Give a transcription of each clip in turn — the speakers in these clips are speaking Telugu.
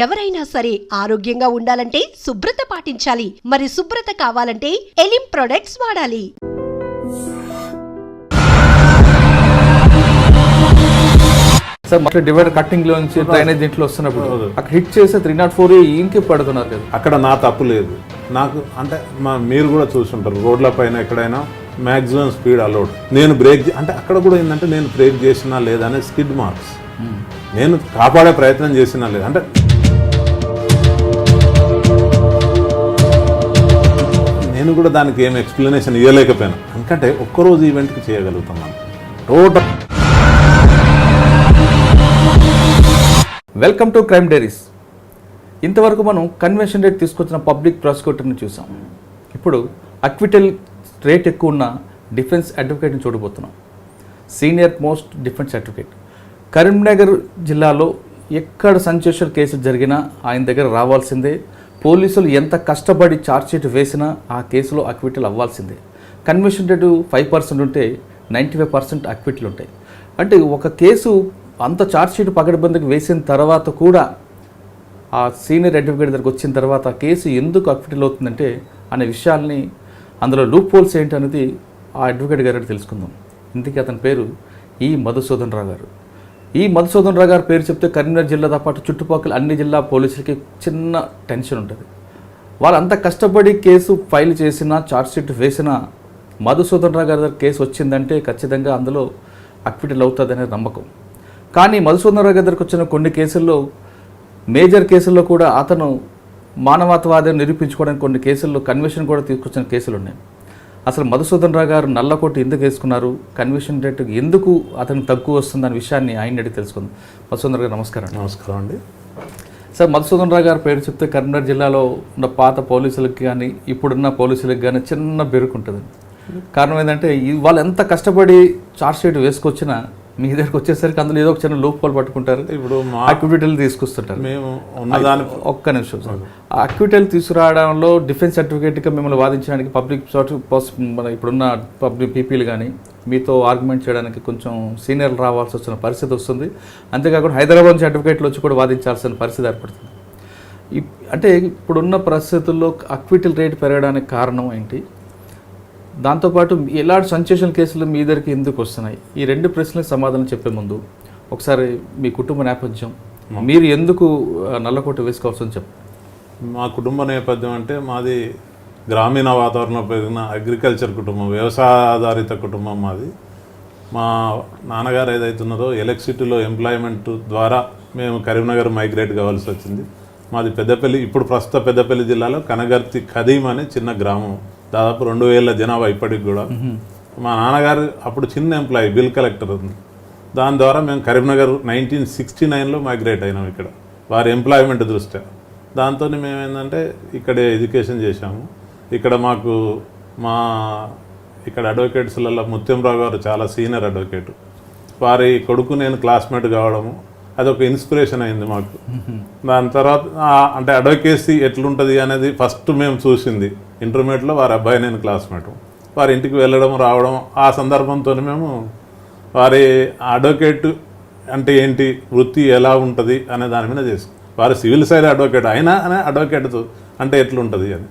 ఎవరైనా సరే ఆరోగ్యంగా ఉండాలంటే శుభ్రత పాటించాలి. మరి శుభ్రత కావాలంటే ఎలిం ప్రొడక్ట్స్ వాడాలి. సార్ మొత్తం డివైడర్ కట్టింగ్లో నుంచి డ్రైనేజ్ దీంట్లో వస్తున్నప్పుడు అక్కడ హిట్ చేస్తే త్రీ నాట్ ఫోర్ ఇంకే పడుతున్నారు కదా. అక్కడ నా తప్పు లేదు. నాకు అంటే మా మీరు కూడా చూసుంటారు. రోడ్ల పైన ఎక్కడైనా మ్యాక్సిమం స్పీడ్ అలౌడ్ నేను బ్రేక్ అంటే అక్కడ కూడా ఏంటంటే నేను బ్రేక్ చేసినా లేదా అనే స్కిడ్ మార్క్స్ నేను కాపాడే ప్రయత్నం చేసినా లేదు అంటే నేను కూడా దానికి ఏం ఎక్స్ప్లెనేషన్ ఇవ్వలేకపోయాను ఎందుకంటే ఒక్కరోజు ఈవెంట్కి చేయగలుగుతున్నాను total welcome to crime diaries ఇంతవరకు మనం కన్వెన్షన్ రేట్ తీసుకొచ్చిన పబ్లిక్ ప్రాసిక్యూటర్ని చూసాం. ఇప్పుడు అక్విటల్ రేట్ ఎక్కువ ఉన్న డిఫెన్స్ అడ్వకేట్ని చూడబోతున్నాం. Senior most defence advocate Karimnagar జిల్లాలో ఎక్కడ సంచేషన్ కేసు జరిగినా ఆయన దగ్గర రావాల్సిందే. పోలీసులు ఎంత కష్టపడి ఛార్జ్షీట్ వేసినా ఆ కేసులో అక్విటల్ అవ్వాల్సిందే. కన్వెన్షన్ రేటు ఫైవ్ పర్సెంట్ ఉంటే నైంటీ ఫైవ్ పర్సెంట్ అక్విట్లు ఉంటాయి. అంటే ఒక కేసు అంత ఛార్జ్షీట్ పకడ్బందీకి వేసిన తర్వాత కూడా ఆ సీనియర్ అడ్వకేట్ దగ్గరకు వచ్చిన తర్వాత ఆ కేసు ఎందుకు అక్విటల్ అవుతుందంటే అనే విషయాల్ని అందులో లూప్ హోల్స్ ఏంటి అనేది ఆ అడ్వకేట్ గారు తెలుసుకుందాం. ఇందుకే అతని పేరు ఈ మధుసూదన్ రావు గారు. ఈ మధుసూదన్ రావు గారి పేరు చెప్తే కరీంనగర్ జిల్లాతో పాటు చుట్టుపక్కల అన్ని జిల్లా పోలీసులకి చిన్న టెన్షన్ ఉంటుంది. వాళ్ళంత కష్టపడి కేసు ఫైల్ చేసినా ఛార్జ్షీట్ వేసినా మధుసూదన్ రావు గారి దగ్గర కేసు వచ్చిందంటే ఖచ్చితంగా అందులో అక్విటల్ అవుతుంది అనే నమ్మకం. కానీ మధుసూదన్ రావు గారి దగ్గరకు వచ్చిన కొన్ని కేసుల్లో మేజర్ కేసుల్లో కూడా అతను మానవత్వాదం నిరూపించుకోవడానికి కొన్ని కేసుల్లో కన్వెన్షన్ కూడా తీసుకొచ్చిన కేసులు ఉన్నాయి అసలు మధుసూదన్ రావు గారు నల్లకోటి ఎందుకు వేసుకున్నారు? కన్వెన్షన్ రేట్ ఎందుకు అతనికి తక్కువ వస్తుంది అనే విషయాన్ని ఆయన అడిగి తెలుసుకుందాం. మధుసూదన్ గారు నమస్కారం. నమస్కారం అండి. సార్ మధుసూదన్ రావు గారి పేరు చెప్తే కరీంనగర్ జిల్లాలో ఉన్న పాత పోలీసులకి కానీ ఇప్పుడున్న పోలీసులకి కానీ చిన్న బెరుకు ఉంటుంది కారణం ఏంటంటే వాళ్ళు ఎంత కష్టపడి చార్జ్ షీట్ వేసుకొచ్చినా మీ దగ్గరికి వచ్చేసరికి అందులో ఏదో ఒక చిన్న లూప్ హోల్ పట్టుకుంటారు. ఇప్పుడు అక్విటీలు తీసుకొస్తుంటారు. మేము ఒక్క నిమిషం సార్. అక్విటీలు తీసుకురావడంలో డిఫెన్స్ సర్టిఫికేట్గా మిమ్మల్ని వాదించడానికి పబ్లిక్ మన ఇప్పుడున్న పబ్లిక్ పీపీలు కానీ మీతో ఆర్గ్యుమెంట్ చేయడానికి కొంచెం సీనియర్లు రావాల్సి వచ్చిన పరిస్థితి వస్తుంది. అంతేకాకుండా హైదరాబాద్ నుంచి అడ్వకేట్లు వచ్చి కూడా వాదించాల్సిన పరిస్థితి ఏర్పడుతుంది. అంటే ఇప్పుడున్న పరిస్థితుల్లో అక్విటల్ రేట్ పెరగడానికి కారణం ఏంటి? దాంతోపాటు ఎలాంటి సంచేషన్ కేసులు మీ దగ్గరికి ఎందుకు వస్తున్నాయి? ఈ రెండు ప్రశ్నలకు సమాధానం చెప్పే ముందు ఒకసారి మీ కుటుంబ నేపథ్యం. మీరు ఎందుకు నల్లకోట వేసుకోవాల్సి చెప్పు. మా కుటుంబ నేపథ్యం అంటే మాది గ్రామీణ వాతావరణంలో పెరిగిన అగ్రికల్చర్ కుటుంబం వ్యవసాయ ఆధారిత కుటుంబం మాది. మా నాన్నగారు ఏదైతున్నదో ఎలక్ట్రిసిటీలో ఎంప్లాయ్మెంట్ ద్వారా మేము కరీంనగర్ మైగ్రేట్ కావాల్సి వచ్చింది. మాది పెద్దపల్లి ఇప్పుడు ప్రస్తుత పెద్దపల్లి జిల్లాలో కనగర్తి ఖదీం అనే చిన్న గ్రామం. దాదాపు రెండు వేల జనాభా ఇప్పటికి కూడా. మా నాన్నగారు అప్పుడు చిన్న ఎంప్లాయీ బిల్ కలెక్టర్ ఉంది. దాని ద్వారా మేము కరీంనగర్ నైన్టీన్ సిక్స్టీ నైన్లో మైగ్రేట్ అయినాం ఇక్కడ. వారి ఎంప్లాయ్మెంట్ దృష్ట్యా. దాంతో మేము ఏంటంటే ఇక్కడే ఎడ్యుకేషన్ చేశాము. ఇక్కడ మాకు మా ఇక్కడ అడ్వకేట్స్లలో ముత్యంరావు గారు చాలా సీనియర్ అడ్వకేట్ వారి కొడుకు నేను క్లాస్మేట్ కావడము. అదొక ఇన్స్పిరేషన్ అయింది మాకు. దాని తర్వాత అంటే అడ్వకేసీ ఎట్లుంటుంది అనేది ఫస్ట్ మేము చూసింది. ఇంటర్మీడియట్లో వారి అబ్బాయి నేను క్లాస్మేట్ వారి ఇంటికి వెళ్ళడం రావడం ఆ సందర్భంతో మేము వారి అడ్వకేట్ అంటే ఏంటి వృత్తి ఎలా ఉంటుంది అనే దాని మీద చేసి వారి సివిల్ సైడ్ అడ్వకేట్ అయినా అనే అడ్వకేట్ అంటే ఎట్లుంటుంది అని.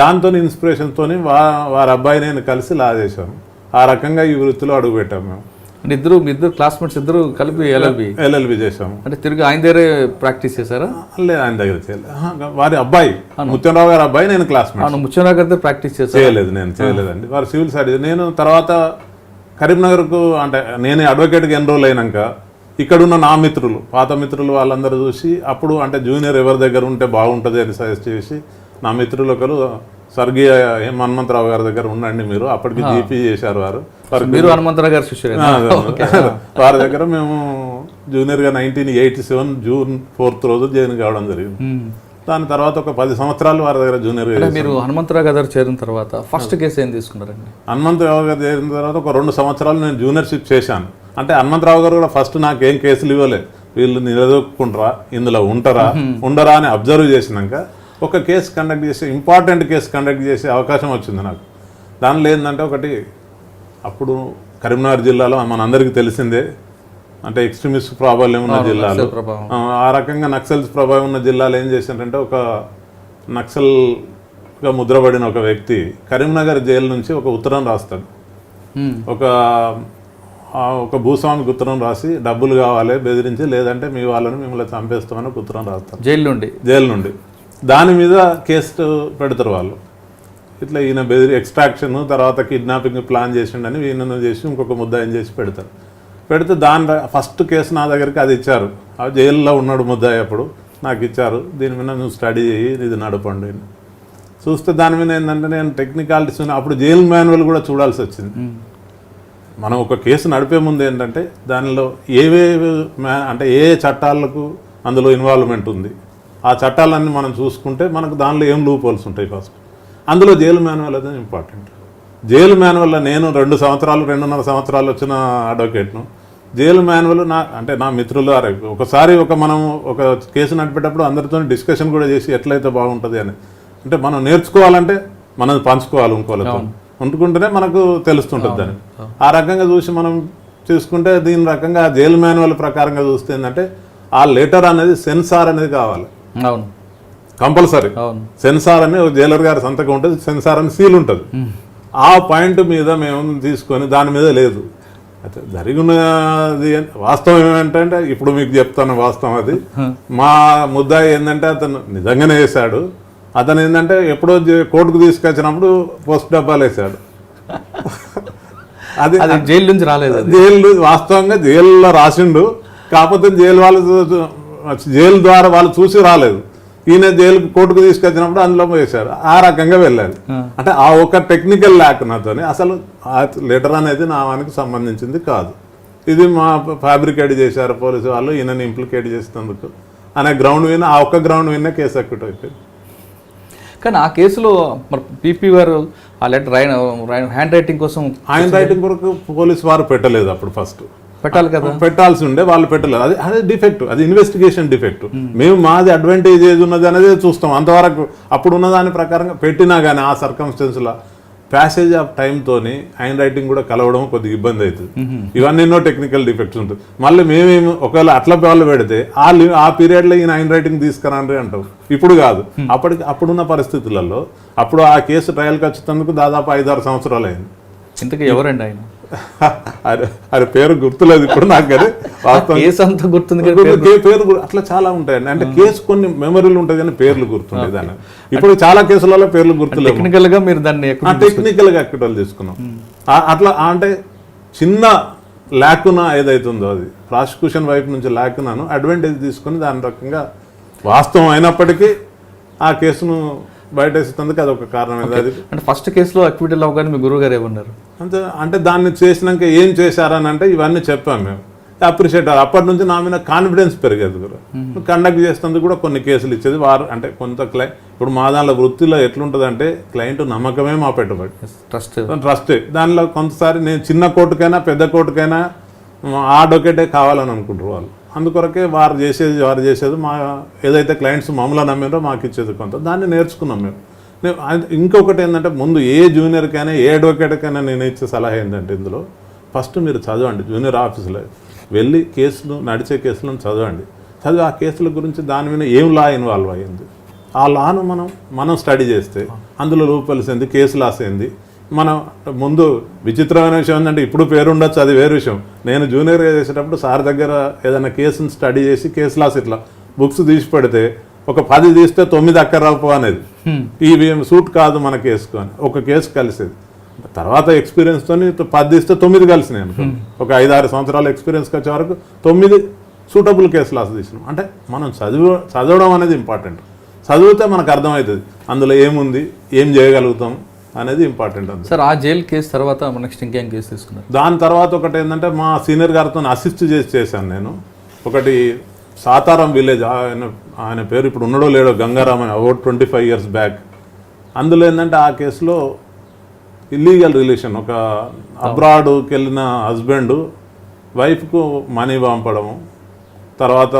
దాంతో ఇన్స్పిరేషన్తో వా వారి అబ్బాయి నేను కలిసి లా చేశాము. ఆ రకంగా ఈ వృత్తిలో అడుగుపెట్టాము మేము. అంటే ఇద్దరు మీ ఇద్దరు క్లాస్మేట్స్ ఇద్దరు కలిపి ఎల్ఎల్బి ఎల్ఎల్బి చేశాము. అంటే తిరిగి ఆయన దగ్గరే ప్రాక్టీస్ చేశారా? లేదు ఆయన దగ్గర చేయలేదు. వారి అబ్బాయి ముత్యంరావు గారి అబ్బాయి నేను క్లాస్మేట్ ముచ్చనగర్ దగ్గర ప్రాక్టీస్ చేశారు? చేయలేదు నేను చేయలేదండి. వారు సివిల్ సైడ్ నేను తర్వాత కరీంనగర్కు అంటే నేను అడ్వకేట్కి ఎన్రోల్ అయినాక ఇక్కడున్న నా మిత్రులు పాత మిత్రులు వాళ్ళందరూ చూసి అప్పుడు అంటే జూనియర్ ఎవరి దగ్గర ఉంటే బాగుంటుంది అని సజెస్ట్ చేసి నా మిత్రులు ఒకరు స్వర్గీయ హనుమంతరావు గారి దగ్గర ఉండండి మీరు. అప్పటికి జీపీ చేశారు వారు. మీరు హనుమంతరావు గారు శిష్యురేనా? ఆ, వారి దగ్గర మేము జూనియర్గా nineteen eighty seven June fourth రోజు జాయిన్ కావడం జరిగింది. దాని తర్వాత ఒక పది సంవత్సరాలు వారి దగ్గర జూనియర్గా అంటే మీరు హనుమంతరావు గారు చేరిన తర్వాత ఫస్ట్ కేసు ఏం తీసుకున్నారండి? హనుమంతరావు గారు చేరిన తర్వాత ఒక రెండు సంవత్సరాలు నేను జూనియర్షిప్ చేశాను. అంటే హనుమంతరావు గారు కూడా ఫస్ట్ నాకు ఏం కేసులు ఇవ్వలే. వీళ్ళు నిలదొక్కుంటారా ఇందులో ఉంటారా ఉండరా అని అబ్జర్వ్ చేసినాక ఒక కేసు కండక్ట్ చేసి ఇంపార్టెంట్ కేసు కండక్ట్ చేసే అవకాశం వచ్చింది నాకు. దానిలో ఏంటంటే ఒకటి అప్పుడు కరీంనగర్ జిల్లాలో మనందరికీ తెలిసిందే అంటే ఎక్స్ట్రీమిస్ట్ ప్రాబల్యం ఉన్న జిల్లాలు. ఆ, రకంగా నక్సల్స్ ప్రభావం ఉన్న జిల్లాలు ఏం చేశారంటే ఒక నక్సల్గా ముద్రపడిన ఒక వ్యక్తి కరీంనగర్ జైలు నుంచి ఒక ఉత్తరం రాస్తాడు. ఒక ఒక భూస్వామికి ఉత్తరం రాసి డబ్బులు కావాలి బెదిరించి లేదంటే మీ వాళ్ళని మిమ్మల్ని చంపేస్తామని ఉత్తరం రాస్తారు జైలు నుండి? జైలు నుండి. దాని మీద కేసు పెడతారు వాళ్ళు. ఇట్లా ఈయన బెదిరి ఎక్స్ట్రాక్షన్ తర్వాత కిడ్నాపింగ్ ప్లాన్ చేసిండని ఈయనను చేసి ఇంకొక ముద్దాయిని చేసి పెడతారు. పెడితే దాని ఫస్ట్ కేసు నా దగ్గరికి అది ఇచ్చారు. ఆ జైల్లో ఉన్నాడు ముద్దాయి అప్పుడు. నాకు ఇచ్చారు. దీని మీద నువ్వు స్టడీ చేయి ఇది నడపండి. చూస్తే దాని మీద ఏంటంటే నేను టెక్నికాలిటీస్ అప్పుడు జైలు మాన్యువల్ కూడా చూడాల్సి వచ్చింది. మనం ఒక కేసు నడిపే ముందు ఏంటంటే దానిలో ఏవేవి మ్యా- అంటే ఏ చట్టాలకు అందులో ఇన్వాల్వ్మెంట్ ఉంది. ఆ చట్టాలన్నీ మనం చూసుకుంటే మనకు దానిలో ఏం లూప్ హోల్స్ ఉంటాయి ఫస్ట్ అందులో జైలు మాన్యువల్ అనేది ఇంపార్టెంట్ జైలు మాన్యువల్లో నేను రెండు సంవత్సరాలు రెండున్నర సంవత్సరాలు వచ్చిన అడ్వకేట్ను జైలు మాన్యువల్ నా అంటే నా మిత్రులు ఒకసారి ఒక మనం ఒక కేసు నడిపేటప్పుడు అందరితో డిస్కషన్ కూడా చేసి ఎట్లయితే బాగుంటుంది అని. అంటే మనం నేర్చుకోవాలంటే మనం పంచుకోవాలి ఇంకోళ్ళతో. ఉంటుకుంటేనే మనకు తెలుస్తుంటుంది దాన్ని. ఆ రకంగా చూసి మనం చూసుకుంటే దీని రకంగా జైలు మాన్యువల్ ప్రకారంగా చూస్తే ఏంటంటే ఆ లెటర్ అనేది సెన్సార్ అనేది కావాలి. అవును. కంపల్సరీ. అవును. సెన్సార్ అని జైలర్ గారి సంతకం ఉంటుంది సెన్సార్ అని సీల్ ఉంటుంది. ఆ పాయింట్ మీద మేము తీసుకొని దాని మీద లేదు. అయితే జరిగినది వాస్తవం ఏమంటే ఇప్పుడు మీకు చెప్తాను వాస్తవం అది. మా ముద్దాయి ఏంటంటే అతను నిజంగానే వేశాడు. అతను ఏంటంటే ఎప్పుడో కోర్టుకు తీసుకొచ్చినప్పుడు పోస్ట్ డబ్బాలు వేశాడు. అది జైలు నుంచి రాలేదు జైలు వాస్తవంగా జైల్లో రాసిండు. కాకపోతే జైలు వాళ్ళు జైలు ద్వారా వాళ్ళు చూసి రాలేదు. ఈయన జైలు కోర్టుకు తీసుకొచ్చినప్పుడు అందులో వేశారు. ఆ రకంగా వెళ్ళారు అంటే ఆ ఒక టెక్నికల్ ల్యాక్ నాతోని అసలు ఆ లెటర్ అనేది నా వానికి సంబంధించింది కాదు. ఇది మా ఫ్యాబ్రికేట్ చేశారు పోలీసు వాళ్ళు ఈయనని ఇంప్లికేట్ చేసినందుకు. అనే గ్రౌండ్ విన్న ఆ ఒక్క గ్రౌండ్ విన్న కేసు అక్విట్ అయిపోయింది. కానీ ఆ కేసులో మరి పీపీ గారు ఆ లెటర్ హ్యాండ్ రైటింగ్ కోసం ఆయన రైటింగ్ కొరకు పోలీసు వారు పెట్టలేదు అప్పుడు ఫస్ట్ పెట్టాలి కదా. పెట్టాల్సి ఉండే వాళ్ళు పెట్టలేదు. అది అదే డిఫెక్ట్ అది ఇన్వెస్టిగేషన్ డిఫెక్ట్. మేము మాది అడ్వాంటేజ్ ఏది ఉన్నది అనేది చూస్తాం. అంతవరకు అప్పుడు ఉన్న దాని ప్రకారంగా పెట్టినా కానీ ఆ సర్కమ్స్టెన్స్లో ప్యాసేజ్ ఆఫ్ తోని హ్యాండ్ రైటింగ్ కూడా కలవడం కొద్దిగా ఇబ్బంది అవుతుంది ఇవన్నీ ఎన్నో టెక్నికల్ డిఫెక్ట్స్ ఉంటుంది మళ్ళీ మేమేమి ఒకవేళ అట్లా వాళ్ళు పెడితే ఆ ఆ పీరియడ్లో ఈయన హ్యాండ్ రైటింగ్ తీసుకురండి అంటాం. ఇప్పుడు కాదు. అప్పటికి అప్పుడున్న పరిస్థితులలో అప్పుడు ఆ కేసు ట్రయల్కి వచ్చేందుకు దాదాపు ఐదారు సంవత్సరాలు అయింది. ఇంతకీ ఎవరండి ఆయన? అరే అరే పేరు గుర్తులేదు ఇప్పుడు నాకు కానీ వాస్తవం. కేసు అంతా గుర్తుంది పేరు అట్లా చాలా ఉంటాయండి అంటే కేసు కొన్ని మెమరీలు ఉంటాయి కానీ పేర్లు గుర్తుండే దాన్ని ఇప్పుడు చాలా కేసులలో పేర్లు గుర్తులేవు. టెక్నికల్గా మీరు దాన్ని టెక్నికల్గా అక్విటల్ తీసుకున్నాం. అట్లా అంటే చిన్న ల్యాకున ఏదైతుందో అది. ప్రాసిక్యూషన్ వైపు నుంచి ల్యాకునాను అడ్వాంటేజ్ తీసుకుని దాని రకంగా వాస్తవం అయినప్పటికీ ఆ కేసును బయటేసేందుకు అది ఒక కారణం. అది అంటే ఫస్ట్ కేసులో అక్విటల్ అవగానే మీ గురువు గారు ఏమన్నారు? అంతే అంటే దాన్ని చేసినాక ఏం చేశారని అంటే ఇవన్నీ చెప్పాం మేము. అప్రిషియేట్ అప్పటి నుంచి నా మీద కాన్ఫిడెన్స్ పెరిగేది కూడా. కండక్ట్ చేసినందుకు కూడా కొన్ని కేసులు ఇచ్చేది. వారు అంటే కొంత క్లై ఇప్పుడు మా దానిలో వృత్తిలో ఎట్లుంటుందంటే క్లయింట్ నమ్మకమే మా పెట్టుబడి. ట్రస్ట్ ట్రస్ట్ దానిలో కొంతసారి నేను చిన్న కోర్టుకైనా పెద్ద కోర్టుకైనా ఆ డొకేటే కావాలని అనుకుంటారు వాళ్ళు. అందుకొరకే వారు చేసేది వారు చేసేది మా ఏదైతే క్లయింట్స్ మామూలుగా నమ్మినో మాకు ఇచ్చేది కొంత. దాన్ని నేర్చుకున్నాం మేము. ఇంకొకటి ఏంటంటే ముందు ఏ జూనియర్కైనా ఏ అడ్వకేట్కైనా నేను ఇచ్చే సలహా ఏంటంటే ఇందులో ఫస్ట్ మీరు చదవండి జూనియర్ ఆఫీసులో వెళ్ళి కేసులు నడిచే కేసులను చదవండి. చదివి ఆ కేసుల గురించి దాని మీద ఏం లా ఇన్వాల్వ్ అయ్యింది? ఆ లాను మనం మనం స్టడీ చేస్తే అందులో లోపలిసింది కేసు లాస్ ఏంది? మనం ముందు విచిత్రమైన విషయం ఏంటంటే ఇప్పుడు పేరు ఉండొచ్చు అది వేరే విషయం. నేను జూనియర్గా చేసేటప్పుడు సార్ దగ్గర ఏదైనా కేసుని స్టడీ చేసి కేసు లాస్ ఇట్లా బుక్స్ తీసి పెడితే ఒక పది తీస్తే తొమ్మిది అక్కరాపు అనేది. ఇవి సూట్ కాదు మన కేసుకు అని ఒక కేసు కలిసేది. తర్వాత ఎక్స్పీరియన్స్తో పది తీస్తే తొమ్మిది కలిసినాయి అనుకో. ఒక ఐదు ఆరు సంవత్సరాల ఎక్స్పీరియన్స్కి వచ్చే వరకు తొమ్మిది సూటబుల్ కేసు లాస్ తీసినాం. అంటే మనం చదివ చదవడం అనేది ఇంపార్టెంట్ చదివితే మనకు అర్థమవుతుంది. అందులో ఏముంది? ఏం చేయగలుగుతాం? అనేది ఇంపార్టెంట్ అంతే సార్ ఆ జైలు కేసు తర్వాత నెక్స్ట్ ఇంకేం కేసు తీసుకున్నారు? దాని తర్వాత ఒకటి ఏంటంటే మా సీనియర్ గారితో అసిస్ట్ చేసి చేశాను నేను. ఒకటి సాతారం విలేజ్ ఆయన ఆయన పేరు ఇప్పుడు ఉన్నాడో లేడో గంగారాం అని about twenty five years back అందులో ఏంటంటే ఆ కేసులో ఇల్లీగల్ రిలేషన్ ఒక అబ్రాడ్కి వెళ్ళిన హస్బెండ్ వైఫ్కు మనీ పంపడము. తర్వాత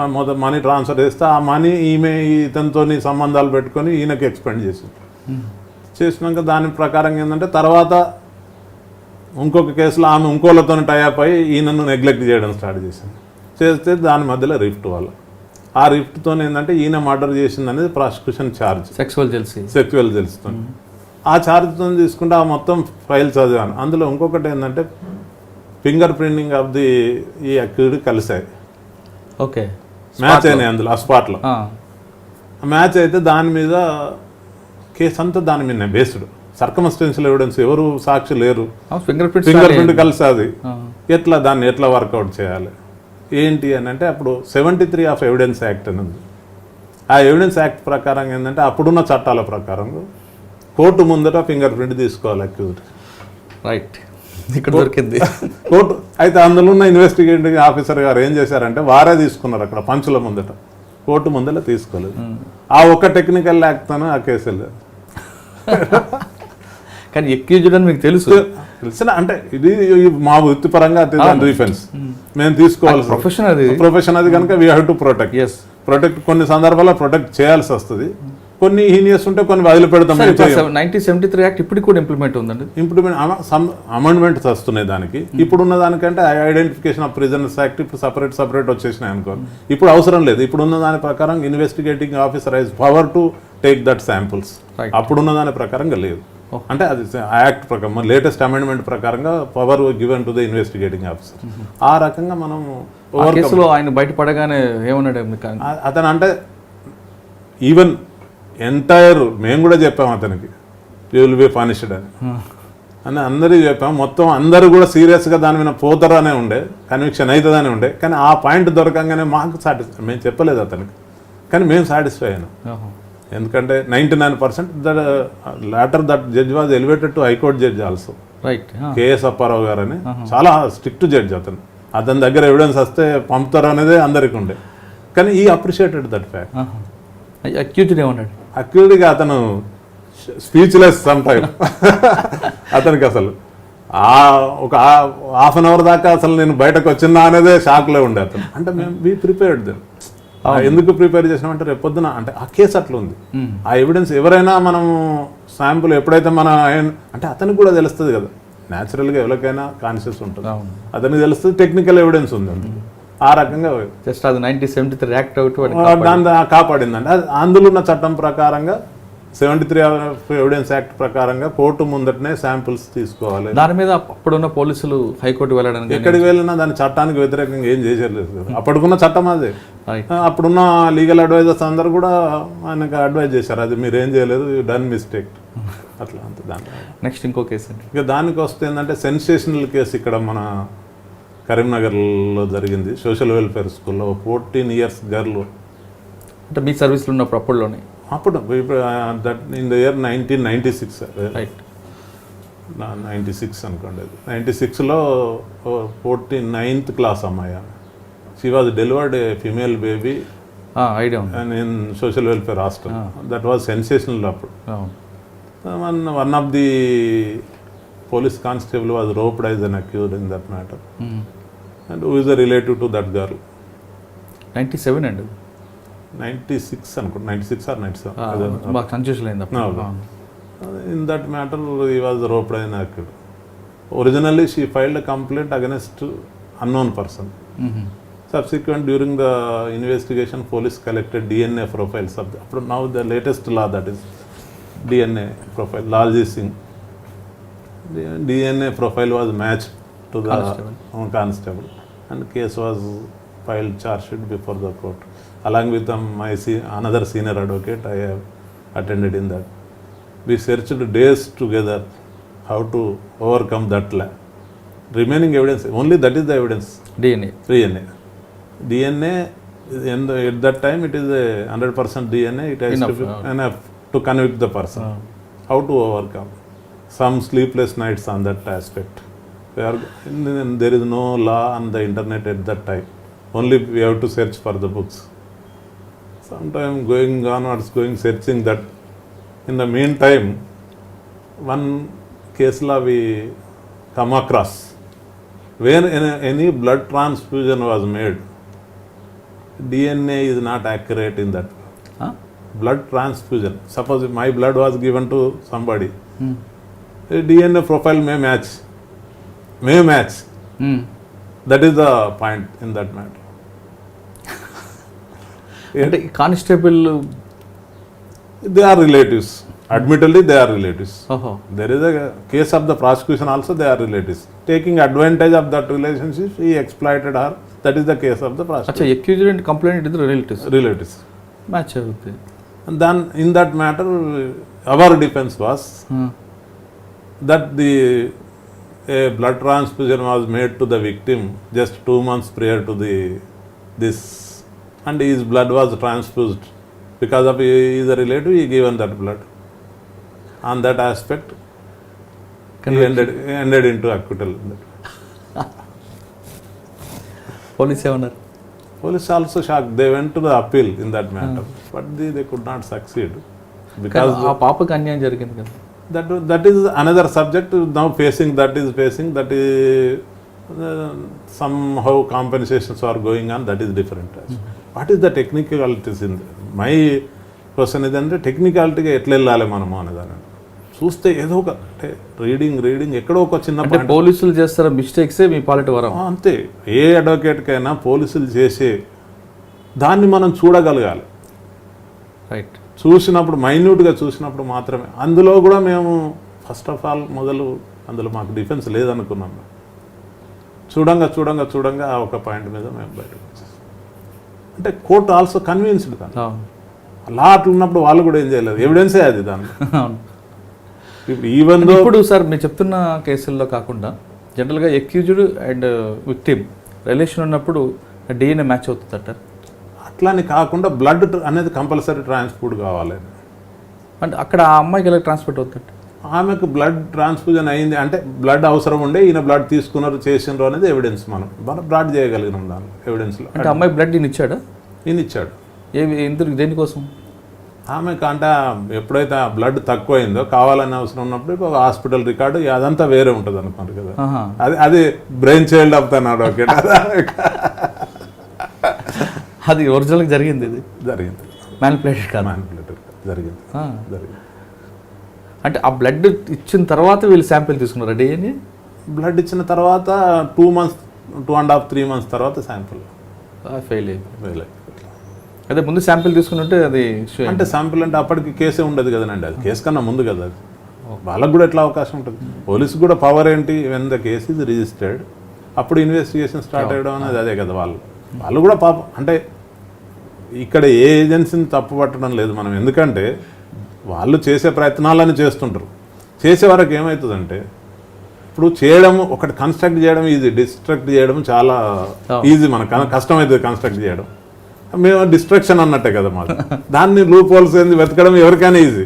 ఆ మొద మనీ ట్రాన్స్ఫర్ చేస్తే ఆ మనీ ఈమె ఇతనితో సంబంధాలు పెట్టుకొని ఈయనకి ఎక్స్పెండ్ చేసింది. చేసినాక దాని ప్రకారం ఏంటంటే తర్వాత ఇంకొక కేసులో ఆమె ఇంకోళ్ళతో టైప్ అయ్యి ఈయనను నెగ్లెక్ట్ చేయడం స్టార్ట్ చేసింది. చేస్తే దాని మధ్యలో రిఫ్ట్ వల్ల ఆ రిఫ్ట్తో ఏంటంటే ఈయన మర్డర్ చేసింది అనేది prosecution charge sexual jealousy sexual తెలుస్తుంది ఆ ఛార్జ్తో తీసుకుంటే ఆ మొత్తం ఫైల్ చదివాను. అందులో ఇంకొకటి ఏంటంటే ఫింగర్ ప్రింటింగ్ ఆఫ్ ది ఈ అక్యూడ్ కలిసాయి ఓకే మ్యాచ్ అయినాయి అందులో ఆ స్పాట్లో మ్యాచ్ అయితే దాని మీద కేసు అంతా దాని మీద బేస్డ్. సర్కమస్టెన్షియల్ ఎవిడెన్స్ ఎవరు సాక్షి లేరు. ఫింగర్ ప్రింట్ ఫింగర్ ప్రింట్ కలిసి అది ఎట్లా దాన్ని ఎట్లా వర్కౌట్ చేయాలి? ఏంటి అని అంటే అప్పుడు seventy three of evidence act అని ఉంది. ఆ ఎవిడెన్స్ యాక్ట్ ప్రకారం ఏంటంటే అప్పుడున్న చట్టాల ప్రకారం కోర్టు ముందట ఫింగర్ ప్రింట్ తీసుకోవాలి అక్యూజ్ రైట్ ఇక్కడ దొరికింది. కోర్టు అయితే అందులో ఉన్న ఇన్వెస్టిగేటింగ్ ఆఫీసర్ గారు ఏం చేశారంటే వారే తీసుకున్నారు అక్కడ పంచుల ముందట. కోర్టు ముందర తీసుకోలేదు. ఆ ఒక్క టెక్నికల్ యాక్ట్తోనే ఆ కేసు వెళ్ళారు. కానీ ఎక్యూజ్డ్ అని మీకు తెలుసు. తెలిసిన అంటే ఇది మా వృత్తిపరంగా డిఫెన్స్ మేము. తీసుకోవాల్సి ప్రొఫెషన్ అది ప్రొఫెషన్ అది. కనుక we have to protect yes protect కొన్ని సందర్భాల్లో ప్రొటెక్ట్ చేయాల్సి వస్తుంది. కొన్ని హీనియస్ ఉంటే కొన్ని వదిలిపెడతాం నైన్టీన్ సెవెంటీ త్రీ యాక్ట్ ఇప్పటికి కూడా ఇంప్లిమెంట్ ఉందండి. ఇంప్లిమెంట్ అమెండ్మెంట్స్ వస్తున్నాయి దానికి. ఇప్పుడున్న దానికంటే ఐడెంటిఫికేషన్ ఆఫ్ ప్రిజనర్స్ యాక్ట్ ఇప్పుడు సపరేట్ సపరేట్ వచ్చేసినాయి అనుకో. ఇప్పుడు అవసరం లేదు. ఇప్పుడున్న దాని ప్రకారం investigating officer has power to take that samples. అప్పుడున్న దాని ప్రకారంగా లేదు. అంటే అది యాక్ట్ ప్రకారం లేటెస్ట్ అమెండ్మెంట్ ప్రకారంగా power given to the investigating officer ఆ రకంగా మనం కేసులో ఆయన బయటపడగానే ఏమన్నాడు అతను అంటే ఈవెన్ ఎంటైర్ మేము కూడా చెప్పాం అతనికి. యూ విల్ బి పనిష్డ్ అని అని అందరికీ చెప్పాం. మొత్తం అందరూ కూడా సీరియస్గా దాని మీద పోతారు అనే ఉండే కన్విక్షన్ అవుతుందని ఉండే. కానీ ఆ పాయింట్ దొరకంగానే మాకు సాటిస్ఫై మేము చెప్పలేదు అతనికి. కానీ మేము సాటిస్ఫై అయినాం. ఎందుకంటే ninety nine percent that later that judge was elevated to high court judge also right. K S Apparao garu అని చాలా స్ట్రిక్ట్ జడ్జ్ అతను. అతని దగ్గర ఎవిడెన్స్ వస్తే పంపుతారు అనేది అందరికీ ఉండే కానీ ఈ అప్రిషియేటెడ్ దట్ ఫ్యాక్ట్. అక్యూజ్డ్ ఏమన్నాడు అక్యూర్డ్గా అతను స్పీచ్లెస్ సమ్ టైం అతనికి అసలు ఆ ఒక హాఫ్ అన్ అవర్ దాకా అసలు నేను బయటకు వచ్చినా అనేదే షాక్లో ఉండే అతను. అంటే మేము బీ ప్రిపేర్డ్ దెన్ ఎందుకు ప్రిపేర్ చేసినామంటే రేపు పొద్దున అంటే ఆ కేసు అట్లా ఉంది. ఆ ఎవిడెన్స్ ఎవరైనా మనం శాంపుల్ ఎప్పుడైతే మన అంటే అతనికి కూడా తెలుస్తుంది కదా. న్యాచురల్గా ఎవరికైనా కాన్షియస్ ఉంటుంది. అతనికి తెలుస్తుంది టెక్నికల్ ఎవిడెన్స్ ఉంది అందులో. ఆ రకంగా జస్ట్ అది nineteen seventy three act out దాని దా- కాపాడిందండి. అది అందులో ఉన్న చట్టం ప్రకారంగా సెవెంటీ త్రీ ఎవిడెన్స్ యాక్ట్ ప్రకారంగా కోర్టు ముందటనే శాంపిల్స్ తీసుకోవాలి. దాని మీద అప్పుడున్న పోలీసులు హైకోర్టు వెళ్ళడానికి ఎక్కడికి వెళ్ళినా దాని చట్టానికి వ్యతిరేకంగా ఏం చేసేయలేదు కదా. అప్పటికున్న చట్టం అదే. అప్పుడున్న లీగల్ అడ్వైజర్స్ అందరు కూడా ఆయనకు అడ్వైజ్ చేశారు. అది మీరు ఏం చేయలేదు డన్ మిస్టేక్ అట్లా అంత దాంట్లో. నెక్స్ట్ ఇంకో కేసు అండి. ఇక దానికి వస్తే ఏంటంటే సెన్సేషనల్ కేసు ఇక్కడ మన కరీంనగర్లో జరిగింది. సోషల్ వెల్ఫేర్ స్కూల్లో ఫోర్టీన్ ఇయర్స్ గర్ల్. అంటే మీ సర్వీస్లో ఉన్నప్పుడు అప్పుడులోనే? అప్పుడు that in the year nineteen ninety six. Right. Ninety six అనుకోండి. అది నైంటీ సిక్స్లో ఫోర్టీన్ నైన్త్ క్లాస్ అమ్మాయి. She was delivered a female baby idea in social welfare hostel that was sensational అప్పుడు. One one of the police constable was roped as an accused in that matter and who is the relative to that girl ninety seven అండి నైంటీ సిక్స్ అనుకుంటా ninety six or ninety seven confusion అయింది అప్పుడు. ఇన్ దట్ మ్యాటర్ ఈ వాజ్ రోప్డ్ అయిన accused originally she filed complaint against unknown person hmm. Subsequent, during the investigation, police collected DNA profiles of the, appu- now the latest law that is DNA profile, Lalji Singh. The DNA uh, constable and case was filed charge sheet before the court. Along with um, my se- another senior advocate, I have attended in that. We searched days together how to overcome that la- remaining evidence, only that is the evidence. DNA DNA. DNA, in the, at that time, it is a hundred percent DNA. It has Enough, to be uh, enough to convict the person. How to overcome? Some sleepless nights on that aspect. Are, there is no law on the internet at that time. Only we have to search for the books. Sometime going onwards, going searching that. In the meantime, one case law we come across where any, blood transfusion was made, DNA is not accurate in that. Blood transfusion. Suppose if my blood was given to somebody, hmm. a DNA profile may match. May match. That is the point in that matter అంటే constable they are relatives admittedly they are relatives is a case of the prosecution also they are relatives taking advantage of that relationship he exploited her that is the case of the అచ్చా prosecution ఎక్యూజ్డ్ అండ్ కంప్లైంట్ ఇద్దరు రిలేటివ్స్ relatives మ్యాచ్ అవుతుంది and then in that matter our defense was that the a blood transfusion was made to the victim just two months prior to the this and his blood was transfused because of he is a relative he given that blood on that aspect he ended, ended into acquittal police ఏమన్నారు police also shocked they went to the appeal in that matter but they, they could not succeed because ఆ పాపకి అన్యాయం జరిగింది కదా that that is another subject now facing that is facing that is uh, somehow compensations are going on that is different what is the technicalities in my question ఇదంటే టెక్నికాలిటీగా ఎట్లా వెళ్ళాలి మనము అనేదాన్ని చూస్తే ఏదో ఒక అంటే రీడింగ్ రీడింగ్ ఎక్కడో ఒక చిన్న పోలీసులు చేస్తారా మిస్టేక్సే మీ పాలిటి వరం అంతే ఏ అడ్వకేట్కైనా పోలీసులు చేసే దాన్ని మనం చూడగలగాలి రైట్ చూసినప్పుడు మైన్యూట్గా చూసినప్పుడు మాత్రమే. అందులో కూడా మేము ఫస్ట్ ఆఫ్ ఆల్ మొదలు అందులో మాకు డిఫెన్స్ లేదనుకున్నాం. చూడంగా చూడంగా చూడంగా ఆ ఒక పాయింట్ మీద మేము బయటకు అంటే కోర్ట్ ఆల్సో కన్విన్స్డ్ దాన్ని. అవును. లా అట్లా ఉన్నప్పుడు వాళ్ళు కూడా ఏం చేయలేదు. ఎవిడెన్సే అది దాన్ని ఈవెన్ ఇప్పుడు సార్ మీరు చెప్తున్న కేసుల్లో కాకుండా జనరల్గా ఎక్యూజ్డ్ అండ్ విక్టిమ్ రిలేషన్ ఉన్నప్పుడు డిఎన్ఏ మ్యాచ్ అవుతుందట అట్లాని కాకుండా బ్లడ్ అనేది కంపల్సరీ ట్రాన్స్పోర్ట్ కావాలి. అంటే అక్కడ ఆ అమ్మాయికి ఎలా ట్రాన్స్పోర్ట్ అవుతుందట ఆమెకు బ్లడ్ ట్రాన్స్ఫ్యూజన్ అయింది అంటే బ్లడ్ అవసరం ఉండే ఈయన బ్లడ్ తీసుకున్నారు చేసినారు అనేది ఎవిడెన్స్ మనం. మనం బ్లడ్ చేయగలిగినాం దాని ఎవిడెన్స్లో అంటే అమ్మాయి బ్లడ్ ఈయన ఇచ్చాడా? ఈయన ఇచ్చాడు ఏవి ఎందుకు దేనికోసం? ఆమెకు అంటే ఎప్పుడైతే ఆ బ్లడ్ తక్కువ అయిందో కావాలని అవసరం ఉన్నప్పుడు ఒక హాస్పిటల్ రికార్డు అదంతా వేరే ఉంటుంది అనుకోండి కదా. అది అది బ్రెయిన్ చైల్డ్ ద అడ్వకేట్ అది ఒరిజినల్గా జరిగింది ఇది? జరిగింది. మ్యానిపులేటెడ్ కాదు మ్యానిపులేటర్ జరిగింది. జరిగింది. అంటే ఆ బ్లడ్ ఇచ్చిన తర్వాత వీళ్ళు శాంపిల్ తీసుకున్నారు డిఎన్ఏ బ్లడ్ ఇచ్చిన తర్వాత two months two and half three months తర్వాత శాంపుల్ ఫెయిల్ అయింది అదే ముందు శాంపిల్ తీసుకుని ఉంటే అది అంటే శాంపుల్ అంటే అప్పటికి కేసే ఉండదు కదండి అది కేసు కన్నా ముందు కదా అది. వాళ్ళకు కూడా ఎట్లా అవకాశం ఉంటుంది? పోలీసు కూడా పవర్ ఏంటి? When the case is registered అప్పుడు ఇన్వెస్టిగేషన్ స్టార్ట్ అయ్యడం అనేది అదే కదా వాళ్ళు. వాళ్ళు కూడా పాపం. అంటే ఇక్కడ ఏ ఏజెన్సీని తప్పు పట్టడం లేదు మనం. ఎందుకంటే వాళ్ళు చేసే ప్రయత్నాలను చేస్తుంటారు. చేసే వరకు ఏమవుతుందంటే ఇప్పుడు చేయడం ఒకటి కన్స్ట్రక్ట్ చేయడం ఈజీ డిస్ట్రక్ట్ చేయడం చాలా ఈజీ మనకు. కష్టం అవుతుంది కన్స్ట్రక్ట్ చేయడం. మేము డిస్ట్రక్షన్ అన్నట్టే కదా మాకు దాన్ని లూప్ హోల్స్ ఏంది వెతకడం ఎవరికైనా ఈజీ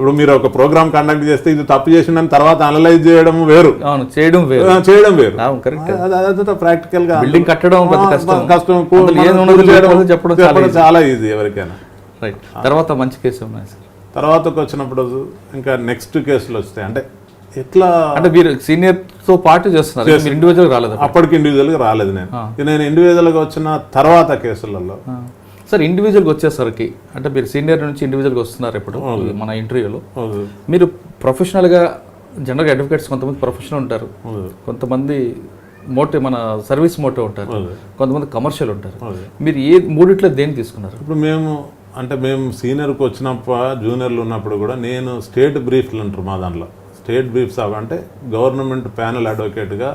ఇప్పుడు మీరు ఒక ప్రోగ్రామ్ కండక్ట్ చేస్తే ఇది తప్పు చేసిందని తర్వాత అనలైజ్ చేయడం వేరు. అవును చేయడం వేరు. చేయడం వేరు. అదంతా ప్రాక్టికల్గా Building కట్టడం కష్టం. చెప్పడం చాలా ఈజీ ఎవరికైనా. రైట్ తర్వాత మంచి కేసు ఉన్నాయి సార్? తర్వాతకు వచ్చినప్పుడు ఇంకా నెక్స్ట్ కేసులు వస్తాయి. అంటే ఎట్లా అంటే మీరు సీనియర్తో పాటు చేస్తున్నారు. ఇండివిజువల్ రాలేదు? అప్పటికి ఇండివిజువల్గా రాలేదు నేను. నేను ఇండివిజువల్గా వచ్చిన తర్వాత కేసులలో సార్ ఇండివిజువల్గా వచ్చేసరికి అంటే మీరు సీనియర్ నుంచి ఇండివిజువల్గా వస్తున్నారు ఇప్పుడు మన ఇంటర్వ్యూలో మీరు ప్రొఫెషనల్గా జనరల్గా అడ్వకేట్స్ కొంతమంది ప్రొఫెషనల్ ఉంటారు. కొంతమంది మోటివ్ మన సర్వీస్ మోటివ్ ఉంటారు. కొంతమంది కమర్షియల్ ఉంటారు. మీరు ఏ మూడిట్లో దేన్ని తీసుకున్నారు? ఇప్పుడు మేము అంటే మేము సీనియర్కి వచ్చినప్పుడు జూనియర్లు ఉన్నప్పుడు కూడా నేను స్టేట్ బ్రీఫ్లు అంటారు మా దాంట్లో. స్టేట్ బ్రీఫ్స్ అవి అంటే గవర్నమెంట్ ప్యానల్ అడ్వకేట్గా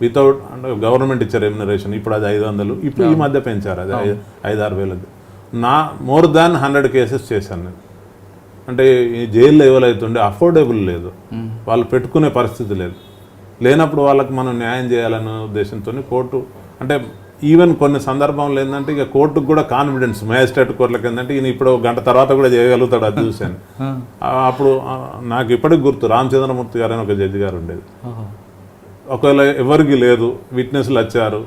వితౌట్ అంటే గవర్నమెంట్ ఇచ్చే రెమ్యునరేషన్ ఇప్పుడు అది ఐదు వందలు ఇప్పుడు ఈ మధ్య పెంచారు అది ఐదు- ఐదు ఆరు వేలది. నా మోర్ దాన్ హండ్రెడ్ కేసెస్ చేశాను నేను. అంటే ఈ జైల్లో ఎవరైతుండే అఫోర్డబుల్ లేదు. వాళ్ళు పెట్టుకునే పరిస్థితి లేదు. లేనప్పుడు వాళ్ళకి మనం న్యాయం చేయాలనే ఉద్దేశంతో కోర్టు అంటే ఈవెన్ కొన్ని సందర్భంలో ఏంటంటే ఇక కోర్టుకు కూడా కాన్ఫిడెన్స్ మ్యాజిస్ట్రేట్ కోర్టులకు ఏంటంటే ఈయన ఇప్పుడు గంట తర్వాత కూడా చేయగలుగుతాడు అది చూశాను. అప్పుడు నాకు ఇప్పటికి గుర్తు రామచంద్రమూర్తి గారు అని ఒక జడ్జి గారు ఉండేది. ఒకవేళ ఎవరికి లేదు విట్నెస్లు వచ్చారు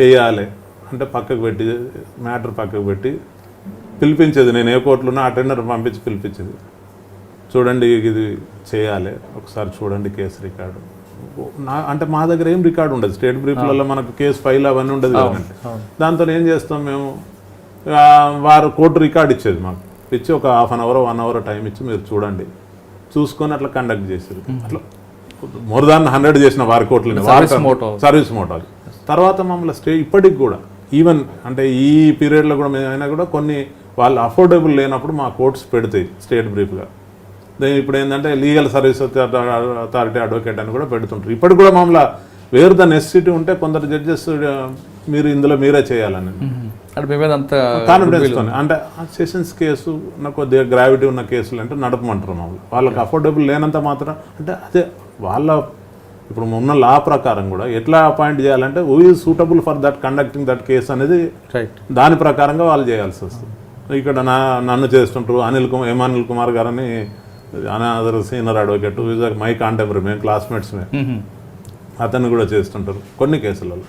చేయాలి. అంటే పక్కకు పెట్టి మ్యాటర్ పక్కకు పెట్టి పిలిపించేది. నేను ఏ కోర్టులో అటెండర్ పంపించి పిలిపించేది. చూడండి ఇది చేయాలి. ఒకసారి చూడండి కేసు రికార్డు. నా అంటే మా దగ్గర ఏం రికార్డు ఉండదు. స్టేట్ బ్రీఫ్లలో మనకు కేసు ఫైల్ అవన్నీ ఉండదు కదండి. దాంతో ఏం చేస్తాం మేము? వారు కోర్టు రికార్డు ఇచ్చేది మాకు. ఇచ్చి ఒక half an hour one hour time ఇచ్చి మీరు చూడండి. చూసుకొని అట్లా కండక్ట్ చేసేది అట్లా మోర్ దాన్ హండ్రెడ్ చేసిన వారి motto. Service motto. తర్వాత మమ్మల్ని స్టే ఇప్పటికి కూడా ఈవెన్ అంటే ఈ పీరియడ్లో కూడా అయినా కూడా కొన్ని వాళ్ళు అఫోర్డబుల్ లేనప్పుడు మా కోర్ట్స్ పెడతాయి స్టేట్ బ్రీఫ్గా ఇప్పుడు ఏంటంటే లీగల్ సర్వీస్ అథారిటీ అడ్వకేట్ అని కూడా పెడుతుంటారు. ఇప్పటికి కూడా మమ్మల్ని వేరు ద నెసిటీ ఉంటే కొందరు జడ్జెస్ మీరు ఇందులో మీరే చేయాలని. కాన్ఫిడెన్స్ అంటే సెషన్స్ కేసు నాకు కొద్దిగా గ్రావిటీ ఉన్న కేసులు అంటే నడపమంటారు మామూలు వాళ్ళకి అఫోర్డబుల్ లేనంత మాత్రం అంటే అదే వాళ్ళ ఇప్పుడు ఉన్న లా ప్రకారం కూడా ఎట్లా అపాయింట్ చేయాలంటే who is suitable for that conducting that case అనేది రైట్ దాని ప్రకారంగా వాళ్ళు చేయాల్సి వస్తుంది. ఇక్కడ నా నన్ను చేస్తుంటారు అనిల్ కుమార్ ఎం అనిల్ కుమార్ గారని another senior advocate my contemporary మేము క్లాస్మేట్స్ మేము. అతన్ని కూడా చేస్తుంటారు కొన్ని కేసులలో.